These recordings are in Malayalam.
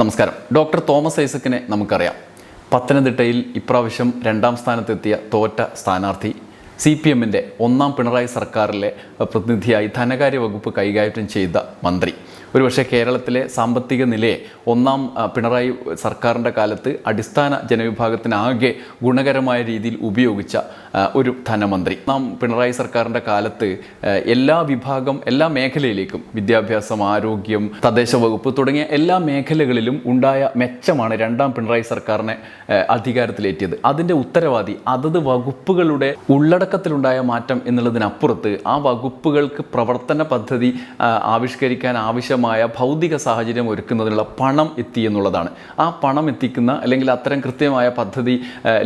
നമസ്കാരം. ഡോക്ടർ തോമസ് ഐസക്കിനെ നമുക്കറിയാം. പത്തനംതിട്ടയിൽ ഇപ്രാവശ്യം രണ്ടാം സ്ഥാനത്തെത്തിയ തോറ്റ സ്ഥാനാർത്ഥി സി പി എമ്മിന്റെ ഒന്നാം പിണറായി സർക്കാരിലെ പ്രതിനിധിയായി ധനകാര്യ വകുപ്പ് കൈകാര്യം ചെയ്ത മന്ത്രി. ഒരുപക്ഷെ കേരളത്തിലെ സാമ്പത്തിക നിലയെ ഒന്നാം പിണറായി സർക്കാരിന്റെ കാലത്ത് അടിസ്ഥാന ജനവിഭാഗത്തിനാകെ ഗുണകരമായ രീതിയിൽ ഉപയോഗിച്ച ഒരു ധനമന്ത്രി. നാം പിണറായി സർക്കാരിന്റെ കാലത്ത് എല്ലാ വിഭാഗം എല്ലാ മേഖലയിലേക്കും വിദ്യാഭ്യാസം ആരോഗ്യം തദ്ദേശ വകുപ്പ് തുടങ്ങിയ എല്ലാ മേഖലകളിലും ഉണ്ടായ മെച്ചമാണ് രണ്ടാം പിണറായി സർക്കാരിനെ അധികാരത്തിലേറ്റിയത്. അതിന്റെ ഉത്തരവാദി അതത് വകുപ്പുകളുടെ ഉള്ളടക്കത്തിലുണ്ടായ മാറ്റം എന്നുള്ളതിനപ്പുറത്ത് ആ വകുപ്പുകൾക്ക് പ്രവർത്തന പദ്ധതി ആവിഷ്കരിക്കാൻ ആവശ്യമായ ഭൗതിക സാഹചര്യം ഒരുക്കുന്നതിനുള്ള പണം എത്തി എന്നുള്ളതാണ്. ആ പണം എത്തിക്കുന്ന അല്ലെങ്കിൽ അത്തരം കൃത്യമായ പദ്ധതി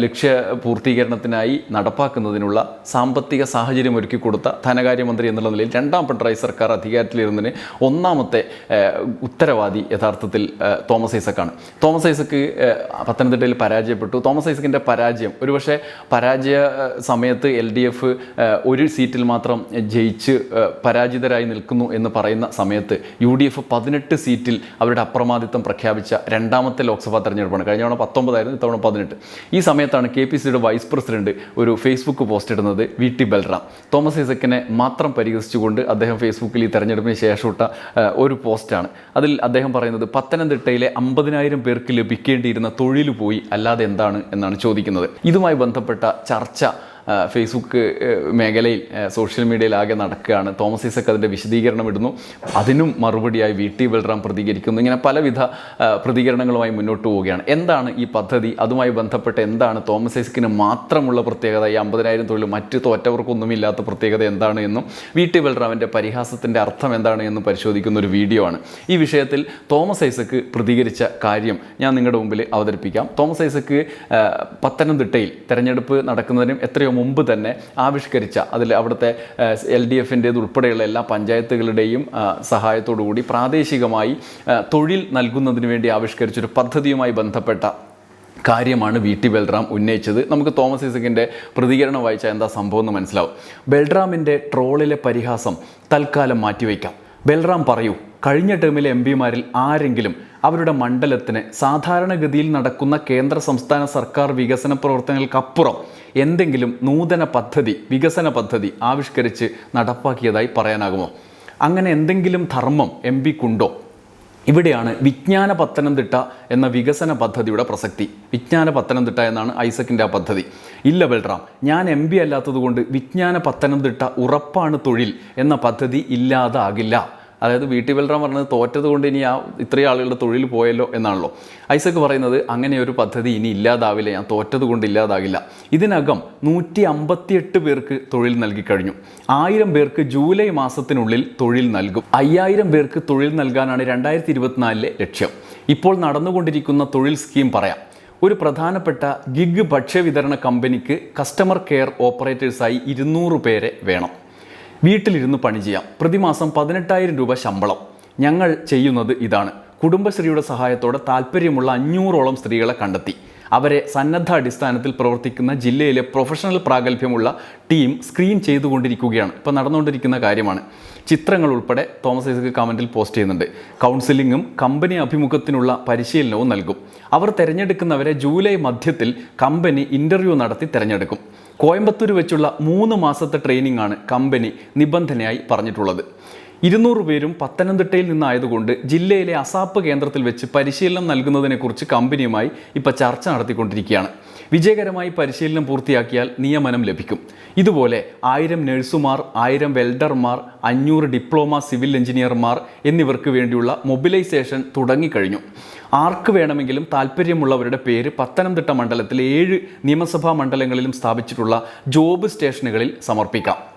ലക്ഷ്യ പൂർത്തീകരണത്തിനായി നടപ്പാക്കുന്നതിനുള്ള സാമ്പത്തിക സാഹചര്യം ഒരുക്കി കൊടുത്ത ധനകാര്യമന്ത്രി എന്നുള്ള നിലയിൽ രണ്ടാം പിണറായി സർക്കാർ അധികാരത്തിലിരുന്നതിന് ഒന്നാമത്തെ ഉത്തരവാദി യഥാർത്ഥത്തിൽ തോമസ് ഐസക്കാണ്. തോമസ് ഐസക്ക് പത്തനംതിട്ടയിൽ പരാജയപ്പെട്ടു. തോമസ് ഐസക്കിന്റെ പരാജയം ഒരുപക്ഷെ പരാജയ സമയത്ത് എൽ ഡി എഫ് ഒരു സീറ്റിൽ മാത്രം ജയിച്ച് പരാജിതരായി നിൽക്കുന്നു എന്ന് പറയുന്ന സമയത്ത് യു ഡി എഫ് പതിനെട്ട് സീറ്റിൽ അവരുടെ അപ്രമാദിത്വം പ്രഖ്യാപിച്ച രണ്ടാമത്തെ ലോക്സഭാ തെരഞ്ഞെടുപ്പാണ്. കഴിഞ്ഞ തവണ പത്തൊമ്പതായിരുന്നു ഇത്തവണ പതിനെട്ട്. ഈ സമയത്താണ് കെ പി സിയുടെ വൈസ് പ്രസിഡന്റ് ഒരു ഫേസ്ബുക്ക് പോസ്റ്റ് ഇടുന്നത് വി ടി ബൽറാം. തോമസ് ഐസക്കിനെ മാത്രം പരിഹസിച്ചുകൊണ്ട് അദ്ദേഹം ഫേസ്ബുക്കിൽ ഈ തെരഞ്ഞെടുപ്പിന് ശേഷം ഇട്ട ഒരു പോസ്റ്റാണ് അതിൽ അദ്ദേഹം പറയുന്നത് പത്തനംതിട്ടയിലെ അമ്പതിനായിരം പേർക്ക് ലഭിക്കേണ്ടിയിരുന്ന തൊഴിൽ പോയി അല്ലാതെ എന്താണ് എന്നാണ് ചോദിക്കുന്നത്. ഇതുമായി ബന്ധപ്പെട്ട ചർച്ച ഫേസ്ബുക്ക് മേഖലയിൽ സോഷ്യൽ മീഡിയയിൽ ആകെ നടക്കുകയാണ്. തോമസ് ഐസക്ക് അതിന്റെ വിശദീകരണം ഇടുന്നു. അതിനും മറുപടിയായി വി ടി ബൽറാം പ്രതികരിക്കുന്നു. ഇങ്ങനെ പലവിധ പ്രതികരണങ്ങളുമായി മുന്നോട്ട് പോവുകയാണ്. എന്താണ് ഈ പദ്ധതി? അതുമായി ബന്ധപ്പെട്ട് എന്താണ് തോമസ് ഐസക്കിന് മാത്രമുള്ള പ്രത്യേകത? ഈ അമ്പതിനായിരം തൊഴിൽ മറ്റ് തോറ്റവർക്കൊന്നുമില്ലാത്ത പ്രത്യേകത എന്താണ് എന്നും വി ടി ബൽറാമിന്റെ പരിഹാസത്തിന്റെ അർത്ഥം എന്താണ് എന്നും പരിശോധിക്കുന്ന ഒരു വീഡിയോ ആണ്. ഈ വിഷയത്തിൽ തോമസ് ഐസക്ക് പ്രതികരിച്ച കാര്യം ഞാൻ നിങ്ങളുടെ മുമ്പിൽ അവതരിപ്പിക്കാം. തോമസ് ഐസക്ക് പത്തനംതിട്ടയിൽ തെരഞ്ഞെടുപ്പ് നടക്കുന്നതിനും എത്രയോ മുമ്പ് തന്നെ ആവിഷ്കരിച്ച അതിൽ അവിടുത്തെ എൽ ഡി എഫിന്റേത് ഉൾപ്പെടെയുള്ള എല്ലാ പഞ്ചായത്തുകളുടെയും സഹായത്തോടുകൂടി പ്രാദേശികമായി തൊഴിൽ നൽകുന്നതിന് വേണ്ടി ആവിഷ്കരിച്ചൊരു പദ്ധതിയുമായി ബന്ധപ്പെട്ട കാര്യമാണ് വി ടി ബൽറാം ഉന്നയിച്ചത്. നമുക്ക് തോമസ് ഈസക്കിന്റെ പ്രതികരണം വായിച്ചാൽ എന്താ സംഭവം എന്ന് മനസ്സിലാവും. ബൽറാമിന്റെ ട്രോളിലെ പരിഹാസം തൽക്കാലം മാറ്റിവെക്കാം. ബൽറാം പറയൂ കഴിഞ്ഞ ടേമിലെ എം പിമാരിൽ ആരെങ്കിലും അവരുടെ മണ്ഡലത്തിന് സാധാരണഗതിയിൽ നടക്കുന്ന കേന്ദ്ര സംസ്ഥാന സർക്കാർ വികസന പ്രവർത്തനങ്ങൾക്കപ്പുറം എന്തെങ്കിലും നൂതന പദ്ധതി വികസന പദ്ധതി ആവിഷ്കരിച്ച് നടപ്പാക്കിയതായി പറയാനാകുമോ? അങ്ങനെ എന്തെങ്കിലും ധർമ്മം എം പിക്കുണ്ടോ ഇവിടെയാണ് വിജ്ഞാന പത്തനംതിട്ട എന്ന വികസന പദ്ധതിയുടെ പ്രസക്തി. വിജ്ഞാന പത്തനംതിട്ട എന്നാണ് ഐസക്കിന്റെ ആ പദ്ധതി. ഇല്ല ബൽറാം ഞാൻ എം പി അല്ലാത്തതുകൊണ്ട് വിജ്ഞാന പത്തനംതിട്ട ഉറപ്പാണ് തൊഴിൽ എന്ന പദ്ധതി ഇല്ലാതാകില്ല. അതായത് വി ടി ബൽറാം പറഞ്ഞത് തോറ്റത് കൊണ്ട് ഇനി ആ ഇത്രയും ആളുകളുടെ തൊഴിൽ പോയല്ലോ എന്നാണല്ലോ. ഐസക്ക് പറയുന്നത് അങ്ങനെ ഒരു പദ്ധതി ഇനി ഇല്ലാതാവില്ല ഞാൻ തോറ്റത് കൊണ്ട് ഇല്ലാതാകില്ല. ഇതിനകം നൂറ്റി അമ്പത്തിയെട്ട് പേർക്ക് തൊഴിൽ നൽകി കഴിഞ്ഞു. ആയിരം പേർക്ക് ജൂലൈ മാസത്തിനുള്ളിൽ തൊഴിൽ നൽകും. അയ്യായിരം പേർക്ക് തൊഴിൽ നൽകാനാണ് രണ്ടായിരത്തി ഇരുപത്തിനാലിലെ ലക്ഷ്യം. ഇപ്പോൾ നടന്നുകൊണ്ടിരിക്കുന്ന തൊഴിൽ സ്കീം പറയാം. ഒരു പ്രധാനപ്പെട്ട ഗിഗ് ഭക്ഷ്യവിതരണ കമ്പനിക്ക് കസ്റ്റമർ കെയർ ഓപ്പറേറ്റേഴ്സായി ഇരുന്നൂറ് പേരെ വേണം. വീട്ടിലിരുന്ന് പണി ചെയ്യാം. പ്രതിമാസം പതിനെട്ടായിരം രൂപ ശമ്പളം. ഞങ്ങൾ ചെയ്യുന്നത് ഇതാണ്. കുടുംബശ്രീയുടെ സഹായത്തോടെ താല്പര്യമുള്ള അഞ്ഞൂറോളം സ്ത്രീകളെ കണ്ടെത്തി. അവരെ സന്നദ്ധ അടിസ്ഥാനത്തിൽ പ്രവർത്തിക്കുന്ന ജില്ലയിലെ പ്രൊഫഷണൽ പ്രാഗൽഭ്യമുള്ള ടീം സ്ക്രീൻ ചെയ്തുകൊണ്ടിരിക്കുകയാണ്. ഇപ്പോൾ നടന്നുകൊണ്ടിരിക്കുന്ന കാര്യമാണ്. ചിത്രങ്ങൾ ഉൾപ്പെടെ തോമസ് ഐസക് കമന്റിൽ പോസ്റ്റ് ചെയ്യുന്നുണ്ട്. കൗൺസിലിങ്ങും കമ്പനി അഭിമുഖത്തിനുള്ള പരിശീലനവും നൽകും. അവർ തിരഞ്ഞെടുക്കുന്നവരെ ജൂലൈ മധ്യത്തിൽ കമ്പനി ഇന്റർവ്യൂ നടത്തി തിരഞ്ഞെടുക്കും. കോയമ്പത്തൂർ വെച്ചുള്ള മൂന്ന് മാസത്തെ ട്രെയിനിങ്ങാണ് കമ്പനി നിബന്ധനയായി പറഞ്ഞിട്ടുള്ളത്. ഇരുന്നൂറ് പേരും പത്തനംതിട്ടയിൽ നിന്നായതുകൊണ്ട് ജില്ലയിലെ അസാപ്പ് കേന്ദ്രത്തിൽ വെച്ച് പരിശീലനം നൽകുന്നതിനെക്കുറിച്ച് കമ്പനിയുമായി ഇപ്പോൾ ചർച്ച നടത്തിക്കൊണ്ടിരിക്കുകയാണ്. വിജയകരമായി പരിശീലനം പൂർത്തിയാക്കിയാൽ നിയമനം ലഭിക്കും. ഇതുപോലെ ആയിരം നഴ്സുമാർ ആയിരം വെൽഡർമാർ അഞ്ഞൂറ് ഡിപ്ലോമ സിവിൽ എഞ്ചിനീയർമാർ എന്നിവർക്ക് വേണ്ടിയുള്ള മൊബിലൈസേഷൻ തുടങ്ങിക്കഴിഞ്ഞു. ആർക്ക് വേണമെങ്കിലും താല്പര്യമുള്ളവരുടെ പേര് പത്തനംതിട്ട മണ്ഡലത്തിലെ ഏഴ് നിയമസഭാ മണ്ഡലങ്ങളിലും സ്ഥാപിച്ചിട്ടുള്ള ജോബ് സ്റ്റേഷനുകളിൽ സമർപ്പിക്കാം.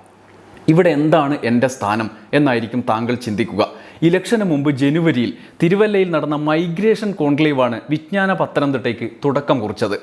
ഇവിടെ എന്താണ് എന്റെ സ്ഥാനം എന്നായിരിക്കും താങ്കൾ ചിന്തിക്കുക. ഇലക്ഷന് മുമ്പ് ജനുവരിയിൽ തിരുവല്ലയിൽ നടന്ന മൈഗ്രേഷൻ കോൺക്ലേവാണ് വിജ്ഞാന പത്തനംതിട്ടയ്ക്ക് തുടക്കം കുറിച്ചത്.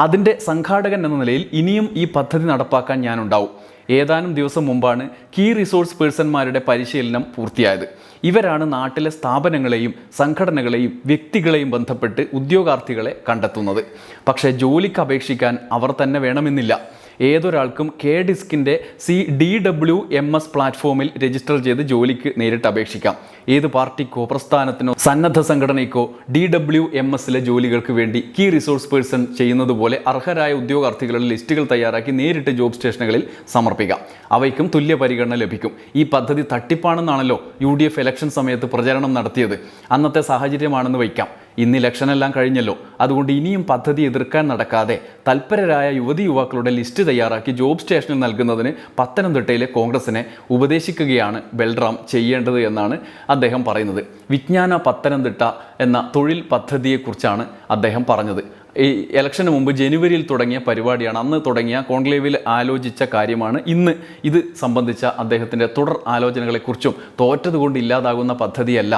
അതിന്റെ സംഘാടകൻ എന്ന നിലയിൽ ഇനിയും ഈ പദ്ധതി നടപ്പാക്കാൻ ഞാനുണ്ടാവും. ഏതാനും ദിവസം മുമ്പാണ് കീ റിസോഴ്സ് പേഴ്സൺമാരുടെ പരിശീലനം പൂർത്തിയായത്. ഇവരാണ് നാട്ടിലെ സ്ഥാപനങ്ങളെയും സംഘടനകളെയും വ്യക്തികളെയും ബന്ധപ്പെട്ട് ഉദ്യോഗാർത്ഥികളെ കണ്ടെത്തുന്നത്. പക്ഷേ ജോലിക്ക് അപേക്ഷിക്കാൻ അവർ തന്നെ വേണമെന്നില്ല. ഏതൊരാൾക്കും കെ ഡിസ്കിന്റെ C D W M S പ്ലാറ്റ്ഫോമിൽ രജിസ്റ്റർ ചെയ്ത് ജോലിക്ക് നേരിട്ട് അപേക്ഷിക്കാം. ഏത് പാർട്ടിക്കോ പ്രസ്ഥാനത്തിനോ സന്നദ്ധ സംഘടനയ്ക്കോ ഡി ഡബ്ല്യു എം എസിലെ ജോലികൾക്ക് വേണ്ടി കീ റിസോഴ്സ് പേഴ്സൺ ചെയ്യുന്നത് പോലെ അർഹരായ ഉദ്യോഗാർത്ഥികളുടെ ലിസ്റ്റുകൾ തയ്യാറാക്കി നേരിട്ട് ജോബ് സ്റ്റേഷനുകളിൽ സമർപ്പിക്കാം. അവയ്ക്കും തുല്യ പരിഗണന ലഭിക്കും. ഈ പദ്ധതി തട്ടിപ്പാണെന്നാണല്ലോ യു ഡി എഫ് ഇലക്ഷൻ സമയത്ത് പ്രചരണം നടത്തിയത്. അന്നത്തെ സാഹചര്യമാണെന്ന് വയ്ക്കാം. ഇന്ന് ഇലക്ഷനെല്ലാം കഴിഞ്ഞല്ലോ. അതുകൊണ്ട് ഇനിയും പദ്ധതി എതിർക്കാൻ നടക്കാതെ തൽപരരായ യുവതി യുവാക്കളുടെ ലിസ്റ്റ് തയ്യാറാക്കി ജോബ് സ്റ്റേഷനിൽ നൽകുന്നതിന് പത്തനംതിട്ടയിലെ കോൺഗ്രസിനെ ഉപദേശിക്കുകയാണ് ബൽറാം ചെയ്യേണ്ടത് എന്നാണ് അദ്ദേഹം പറയുന്നത്. വിജ്ഞാന പത്തനംതിട്ട എന്ന തൊഴിൽ പദ്ധതിയെക്കുറിച്ചാണ് അദ്ദേഹം പറഞ്ഞത്. ഈ ഇലക്ഷന് മുമ്പ് ജനുവരിയിൽ തുടങ്ങിയ പരിപാടിയാണ്. അന്ന് തുടങ്ങിയ കോൺക്ലേവിൽ ആലോചിച്ച കാര്യമാണ് ഇന്ന് ഇത് സംബന്ധിച്ച അദ്ദേഹത്തിന്റെ തുടർ ആലോചനകളെക്കുറിച്ചും തോറ്റതുകൊണ്ട് ഇല്ലാതാകുന്ന പദ്ധതിയല്ല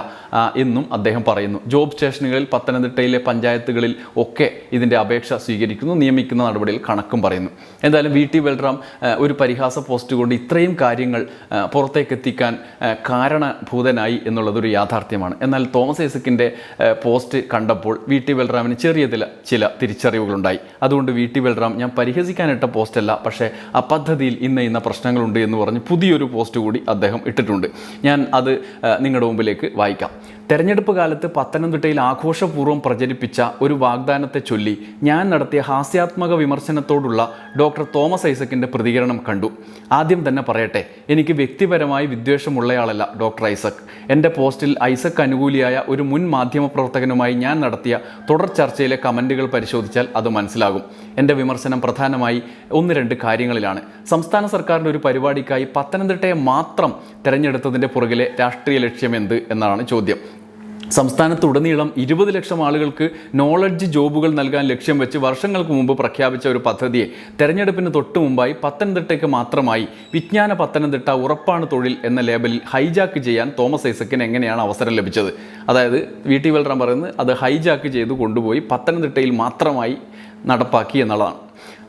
എന്നും അദ്ദേഹം പറയുന്നു. ജോബ് സ്റ്റേഷനുകളിൽ പത്തനംതിട്ടയിലെ പഞ്ചായത്തുകളിൽ ഒക്കെ ഇതിന്റെ അപേക്ഷ സ്വീകരിക്കുന്നു നിയമിക്കുന്ന നടപടിയിൽ കണക്കും പറയുന്നു. എന്തായാലും വി ടി ബൽറാം ഒരു പരിഹാസ പോസ്റ്റ് കൊണ്ട് ഇത്രയും കാര്യങ്ങൾ പുറത്തേക്ക് എത്തിക്കാൻ കാരണഭൂതനായി എന്നുള്ളതൊരു യാഥാർത്ഥ്യമാണ്. എന്നാൽ തോമസ് ഐസക്കിന്റെ പോസ്റ്റ് കണ്ടപ്പോൾ വി ടി ബൽറാമിന് ചെറിയ ചില തിരിച്ചറിവുകളുണ്ടായി. അതുകൊണ്ട് വി ടി ബൽറാം ഞാൻ പരിഹസിക്കാനിട്ട പോസ്റ്റല്ല പക്ഷേ ആ പദ്ധതിയിൽ ഇന്ന ഇന്ന പ്രശ്നങ്ങളുണ്ട് എന്ന് പറഞ്ഞ് പുതിയൊരു പോസ്റ്റ് കൂടി അദ്ദേഹം ഇട്ടിട്ടുണ്ട്. ഞാൻ അത് നിങ്ങളുടെ മുമ്പിലേക്ക് വായിക്കാം. തെരഞ്ഞെടുപ്പ് കാലത്ത് പത്തനംതിട്ടയിൽ ആഘോഷപൂർവം പ്രചരിപ്പിച്ച ഒരു വാഗ്ദാനത്തെ ചൊല്ലി ഞാൻ നടത്തിയ ഹാസ്യാത്മക വിമർശനത്തോടുള്ള ഡോക്ടർ തോമസ് ഐസക്കിന്റെ പ്രതികരണം കണ്ടു. ആദ്യം തന്നെ പറയട്ടെ എനിക്ക് വ്യക്തിപരമായി വിദ്വേഷമുള്ളയാളല്ല ഡോക്ടർ ഐസക്. എന്റെ പോസ്റ്റിൽ ഐസക് അനുകൂലിയായ ഒരു മുൻ മാധ്യമപ്രവർത്തകനുമായി ഞാൻ നടത്തിയ തുടർ ചർച്ചയിലെ കമന്റുകൾ പരിശോധിച്ചാൽ അത് മനസ്സിലാകും. എന്റെ വിമർശനം പ്രധാനമായി ഒന്ന് രണ്ട് കാര്യങ്ങളിലാണ്. സംസ്ഥാന സർക്കാരിന്റെ ഒരു പരിപാടിക്കായി പത്തനംതിട്ടയെ മാത്രം തിരഞ്ഞെടുത്തതിന്റെ പുറകിലെ രാഷ്ട്രീയ ലക്ഷ്യം എന്ത് എന്നാണ് ചോദ്യം. സംസ്ഥാനത്തുടനീളം ഇരുപത് ലക്ഷം ആളുകൾക്ക് നോളജ് ജോബുകൾ നൽകാൻ ലക്ഷ്യം വെച്ച് വർഷങ്ങൾക്ക് മുമ്പ് പ്രഖ്യാപിച്ച ഒരു പദ്ധതിയെ തെരഞ്ഞെടുപ്പിന് തൊട്ടു മുമ്പായി പത്തനംതിട്ടയ്ക്ക് മാത്രമായി വിജ്ഞാന പത്തനംതിട്ട ഉറപ്പാണ് തൊഴിൽ എന്ന ലേബലിൽ ഹൈജാക്ക് ചെയ്യാൻ തോമസ് ഐസക്കിന് എങ്ങനെയാണ് അവസരം ലഭിച്ചത്? അതായത് വി ടി വെൽറാം പറയുന്നത് അത് ഹൈജാക്ക് ചെയ്ത് കൊണ്ടുപോയി പത്തനംതിട്ടയിൽ മാത്രമായി നടപ്പാക്കി എന്നുള്ളതാണ്.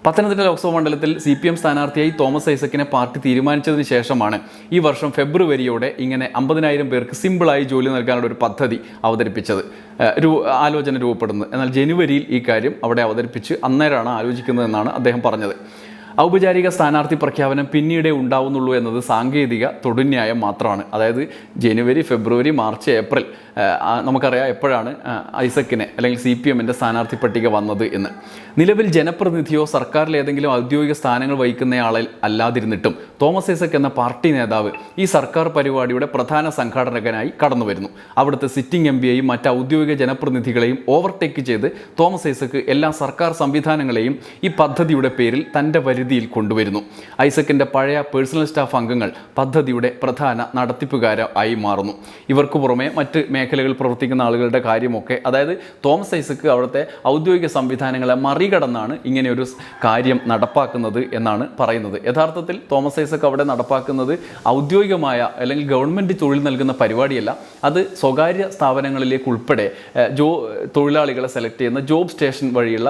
പത്തനംതിട്ട ലോക്സഭാ മണ്ഡലത്തിൽ സി പി എം സ്ഥാനാർത്ഥിയായി തോമസ് ഐസക്കിനെ പാർട്ടി തീരുമാനിച്ചതിന് ശേഷമാണ് ഈ വർഷം ഫെബ്രുവരിയോടെ ഇങ്ങനെ അമ്പതിനായിരം പേർക്ക് സിമ്പിളായി ജോലി നൽകാനുള്ള ഒരു പദ്ധതി അവതരിപ്പിച്ചത് ആലോചന രൂപപ്പെടുന്നത്. എന്നാൽ ജനുവരിയിൽ ഈ കാര്യം അവിടെ അവതരിപ്പിച്ച് അന്നേരമാണ് ആലോചിക്കുന്നതെന്നാണ് അദ്ദേഹം പറഞ്ഞത്. ഔപചാരിക സ്ഥാനാർത്ഥി പ്രഖ്യാപനം പിന്നീടേ ഉണ്ടാവുന്നുള്ളൂ എന്നത് സാങ്കേതിക തൊടുന്യായം മാത്രമാണ്. അതായത് ജനുവരി ഫെബ്രുവരി മാർച്ച് ഏപ്രിൽ നമുക്കറിയാം എപ്പോഴാണ് ഐസക്കിന് അല്ലെങ്കിൽ സി പി എമ്മിന്റെ സ്ഥാനാർത്ഥി പട്ടിക വന്നത് എന്ന്. നിലവിൽ ജനപ്രതിനിധിയോ സർക്കാരിൽ ഏതെങ്കിലും ഔദ്യോഗിക സ്ഥാനങ്ങൾ വഹിക്കുന്നയാളിൽ അല്ലാതിരുന്നിട്ടും തോമസ് ഐസക് എന്ന പാർട്ടി നേതാവ് ഈ സർക്കാർ പരിപാടിയുടെ പ്രധാന സംഘാടകനായി കടന്നു വരുന്നു. അവിടുത്തെ സിറ്റിംഗ് എം പിയെയും മറ്റ് ഔദ്യോഗിക ജനപ്രതിനിധികളെയും ഓവർടേക്ക് ചെയ്ത് തോമസ് ഐസക് എല്ലാ സർക്കാർ സംവിധാനങ്ങളെയും ഈ പദ്ധതിയുടെ പേരിൽ തന്റെ പരിധിയിൽ കൊണ്ടുവരുന്നു. ഐസക്കിന്റെ പഴയ പേഴ്സണൽ സ്റ്റാഫ് അംഗങ്ങൾ പദ്ധതിയുടെ പ്രധാന നടത്തിപ്പുകാരായി മാറുന്നു. ഇവർക്ക് പുറമെ മറ്റ് മേഖലകളിൽ പ്രവർത്തിക്കുന്ന ആളുകളുടെ കാര്യമൊക്കെ അതായത് തോമസ് ഐസക്ക് അവിടുത്തെ ഔദ്യോഗിക സംവിധാനങ്ങളെ മറികടന്നാണ് ഇങ്ങനെയൊരു കാര്യം നടപ്പാക്കുന്നത് എന്നാണ് പറയുന്നത്. യഥാർത്ഥത്തിൽ തോമസ് ഐസക്ക് അവിടെ നടപ്പാക്കുന്നത് ഔദ്യോഗികമായ അല്ലെങ്കിൽ ഗവൺമെന്റ് തൊഴിൽ നൽകുന്ന പരിപാടിയല്ല. അത് സ്വകാര്യ സ്ഥാപനങ്ങളിലേക്ക് ഉൾപ്പെടെ ജോ തൊഴിലാളികളെ സെലക്ട് ചെയ്യുന്ന ജോബ് സ്റ്റേഷൻ വഴിയുള്ള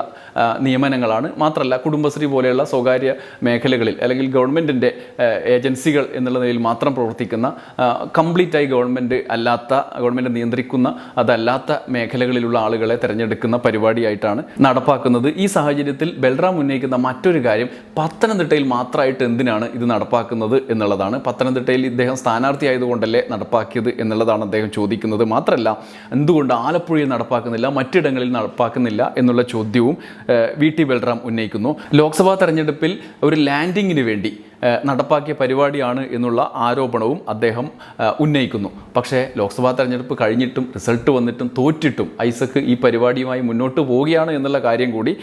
നിയമനങ്ങളാണ്. മാത്രമല്ല കുടുംബശ്രീ പോലെയുള്ള സ്വകാര്യ മേഖലകളിൽ അല്ലെങ്കിൽ ഗവൺമെന്റിന്റെ ഏജൻസികൾ എന്നുള്ള നിലയിൽ മാത്രം പ്രവർത്തിക്കുന്ന കംപ്ലീറ്റായി ഗവൺമെന്റ് അല്ലാത്ത ഗവൺമെന്റ് നിയന്ത്രിക്കുന്ന അതല്ലാത്ത മേഖലകളിലുള്ള ആളുകളെ തിരഞ്ഞെടുക്കുന്ന പരിപാടിയായിട്ടാണ് നടപ്പാക്കുന്നത്. ഈ സാഹചര്യത്തിൽ ബൽറാം ഉന്നയിക്കുന്ന മറ്റൊരു കാര്യം പത്തനംതിട്ടയിൽ മാത്രമായിട്ട് എന്തിനാണ് ഇത് നടപ്പാക്കുന്നത് എന്നുള്ളതാണ്. പത്തനംതിട്ടയിൽ ഇദ്ദേഹം സ്ഥാനാർത്ഥി ആയതുകൊണ്ടല്ലേ നടപ്പാക്കിയത് എന്നുള്ളതാണ് അദ്ദേഹം ചോദിക്കുന്നത്. മാത്രമല്ല എന്തുകൊണ്ട് ആലപ്പുഴയിൽ നടപ്പാക്കുന്നില്ല മറ്റിടങ്ങളിൽ നടപ്പാക്കുന്നില്ല എന്നുള്ള ചോദ്യവും വി ടി ബൽറാം ഉന്നയിക്കുന്നു. ലോക്സഭാ തെരഞ്ഞെടുപ്പിൽ ഒരു ലാൻഡിങ്ങിന് വേണ്ടി നടപ്പാക്കിയ പരിപാടിയാണ് എന്നുള്ള ആരോപണവും അദ്ദേഹം ഉന്നയിക്കുന്നു. പക്ഷേ ലോക്സഭാ തെരഞ്ഞെടുപ്പ് കഴിഞ്ഞിട്ടും റിസൾട്ട് വന്നിട്ടും തോറ്റിട്ടും ഐസക്ക് ഈ പരിപാടിയുമായി മുന്നോട്ട് പോവുകയാണ് എന്നുള്ള കാര്യം കൂടി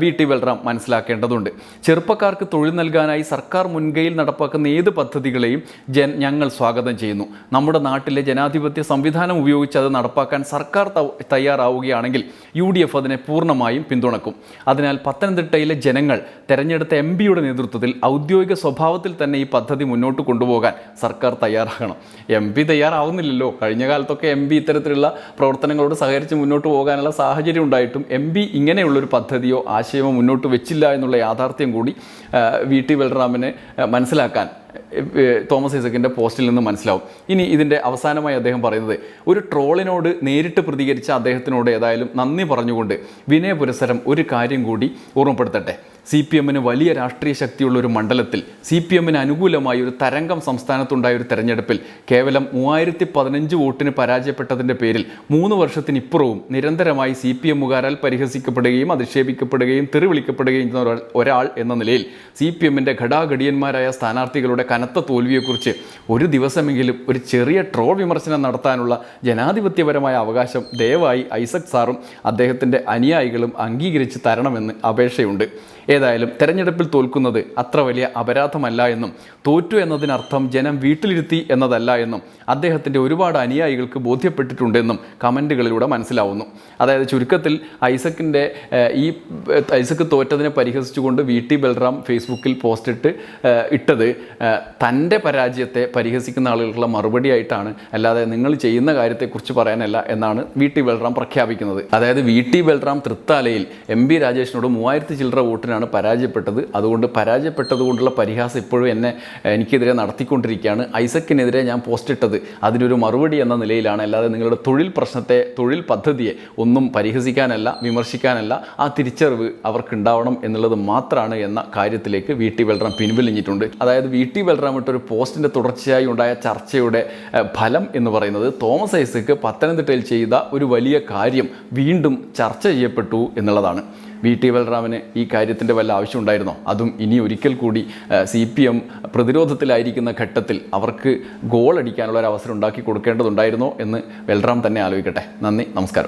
വി. ടി. ബൽറാം മനസ്സിലാക്കേണ്ടതുണ്ട്. ചെറുപ്പക്കാർക്ക് തൊഴിൽ നൽകാനായി സർക്കാർ മുൻകൈയിൽ നടപ്പാക്കുന്ന ഏത് പദ്ധതികളെയും ജൻ ഞങ്ങൾ സ്വാഗതം ചെയ്യുന്നു. നമ്മുടെ നാട്ടിലെ ജനാധിപത്യ സംവിധാനം ഉപയോഗിച്ച് അത് നടപ്പാക്കാൻ സർക്കാർ തയ്യാറാവുകയാണെങ്കിൽ യു ഡി എഫ് അതിനെ പൂർണമായും പിന്തുണക്കും. അതിനാൽ പത്തനംതിട്ടയിലെ ജനങ്ങൾ തെരഞ്ഞെടുത്ത എം പിയുടെ നേതൃത്വത്തിൽ ഔദ്യോഗിക സ്വഭാവത്തിൽ തന്നെ ഈ പദ്ധതി മുന്നോട്ട് കൊണ്ടുപോകാൻ സർക്കാർ തയ്യാറാകണം. എം പി തയ്യാറാവുന്നില്ലല്ലോ. കഴിഞ്ഞ കാലത്തൊക്കെ എം പി ഇത്തരത്തിലുള്ള പ്രവർത്തനങ്ങളോട് സഹകരിച്ച് മുന്നോട്ട് പോകാനുള്ള സാഹചര്യം ഉണ്ടായിട്ടും എം പി ഇങ്ങനെയുള്ളൊരു പദ്ധതിയോ ആശയമോ മുന്നോട്ട് വെച്ചില്ല എന്നുള്ള യാഥാർത്ഥ്യം കൂടി വി ടി ബൽറാമിന് മനസ്സിലാക്കാൻ തോമസ് ഐസക്കിന്റെ പോസ്റ്റിൽ നിന്ന് മനസ്സിലാവും. ഇനി ഇതിന്റെ അവസാനമായി അദ്ദേഹം പറയുന്നത് ഒരു ട്രോളിനോട് നേരിട്ട് പ്രതികരിച്ച അദ്ദേഹത്തിനോട് ഏതായാലും നന്ദി പറഞ്ഞുകൊണ്ട് വിനയ പുരസരം ഒരു കാര്യം കൂടി ഓർമ്മപ്പെടുത്തട്ടെ. സി പി എമ്മിന് വലിയ രാഷ്ട്രീയ ശക്തിയുള്ള ഒരു മണ്ഡലത്തിൽ സി പി എമ്മിന് അനുകൂലമായി ഒരു തരംഗം സംസ്ഥാനത്തുണ്ടായ ഒരു തെരഞ്ഞെടുപ്പിൽ കേവലം മൂവായിരത്തി പതിനഞ്ച് വോട്ടിന് പരാജയപ്പെട്ടതിന്റെ പേരിൽ മൂന്ന് വർഷത്തിനിപ്പുറവും നിരന്തരമായി സി പി എമ്മുകാരാൽ പരിഹസിക്കപ്പെടുകയും അധിക്ഷേപിക്കപ്പെടുകയും തെറിവിളിക്കപ്പെടുകയും ചെയ്യുന്ന ഒരാൾ- എന്ന നിലയിൽ സി പി എമ്മിന്റെ ഘടാഘടിയന്മാരായ സ്ഥാനാർത്ഥികളുടെ കനത്ത തോൽവിയെക്കുറിച്ച് ഒരു ദിവസമെങ്കിലും ഒരു ചെറിയ ട്രോൾ വിമർശനം നടത്താനുള്ള ജനാധിപത്യപരമായ അവകാശം ദയവായി ഐസക് സാറും അദ്ദേഹത്തിന്റെ അനുയായികളും അംഗീകരിച്ച് തരണമെന്ന് അപേക്ഷയുണ്ട്. ഏതായാലും തെരഞ്ഞെടുപ്പിൽ തോൽക്കുന്നത് അത്ര വലിയ അപരാധമല്ല എന്നും തോറ്റു എന്നതിനർത്ഥം ജനം വീട്ടിലിരുത്തി എന്നതല്ല എന്നും അദ്ദേഹത്തിന്റെ ഒരുപാട് അനുയായികൾക്ക് ബോധ്യപ്പെട്ടിട്ടുണ്ടെന്നും കമന്റുകളിലൂടെ മനസ്സിലാവുന്നു. അതായത് ചുരുക്കത്തിൽ ഐസക്കിന്റെ ഈ ഐസക്ക് തോറ്റതിനെ പരിഹസിച്ചുകൊണ്ട് വി ടി ബൽറാം ഫേസ്ബുക്കിൽ പോസ്റ്റിട്ട് ഇട്ടത് തന്റെ പരാജയത്തെ പരിഹസിക്കുന്ന ആളുകൾക്കുള്ള മറുപടിയായിട്ടാണ്. അല്ലാതെ നിങ്ങൾ ചെയ്യുന്ന കാര്യത്തെക്കുറിച്ച് പറയാനല്ല എന്നാണ് വി ടി ബൽറാം പ്രഖ്യാപിക്കുന്നത്. അതായത് വി ടി ബൽറാം തൃത്താലയിൽ എം ബി രാജേഷിനോട് മൂവായിരത്തി ചില്ലറ വോട്ടിനാണ് പരാജയപ്പെട്ടത്. അതുകൊണ്ട് പരാജയപ്പെട്ടത് കൊണ്ടുള്ള പരിഹാസം ഇപ്പോഴും എന്നെ എനിക്കെതിരെ നടത്തിക്കൊണ്ടിരിക്കുകയാണ്. ഐസക്കിനെതിരെ ഞാൻ പോസ്റ്റ് ഇട്ടത്. അതിനൊരു മറുപടി എന്ന നിലയിലാണ്. അല്ലാതെ നിങ്ങളുടെ തൊഴിൽ പ്രശ്നത്തെ തൊഴിൽ പദ്ധതിയെ ഒന്നും പരിഹസിക്കാനല്ല വിമർശിക്കാനല്ല ആ തിരിച്ചറിവ് അവർക്കുണ്ടാവണം എന്നുള്ളത് മാത്രമാണ് എന്ന കാര്യത്തിലേക്ക് വി. ടി. ബൽറാം പിൻവലിഞ്ഞിട്ടുണ്ട്. അതായത് വി. ടി. ബൽറാം ഇട്ടൊരു പോസ്റ്റിന്റെ തുടർച്ചയായി ഉണ്ടായ ചർച്ചയുടെ ഫലം എന്ന് പറയുന്നത് തോമസ് ഐസക്ക് പത്തനംതിട്ടയിൽ ചെയ്ത ഒരു വലിയ കാര്യം വീണ്ടും ചർച്ച ചെയ്യപ്പെട്ടു എന്നുള്ളതാണ്. വി ടി ബൽറാമിന് ഈ കാര്യത്തിന്റെ വല്ല ആവശ്യമുണ്ടായിരുന്നോ അതും ഇനി ഒരിക്കൽ കൂടി സി പി എം പ്രതിരോധത്തിലായിരിക്കുന്ന ഘട്ടത്തിൽ അവർക്ക് ഗോൾ അടിക്കാനുള്ള ഒരു അവസരം ഉണ്ടാക്കി കൊടുക്കേണ്ടതുണ്ടായിരുന്നോ എന്ന് ബൽറാം തന്നെ ആലോചിക്കട്ടെ. നന്ദി നമസ്കാരം.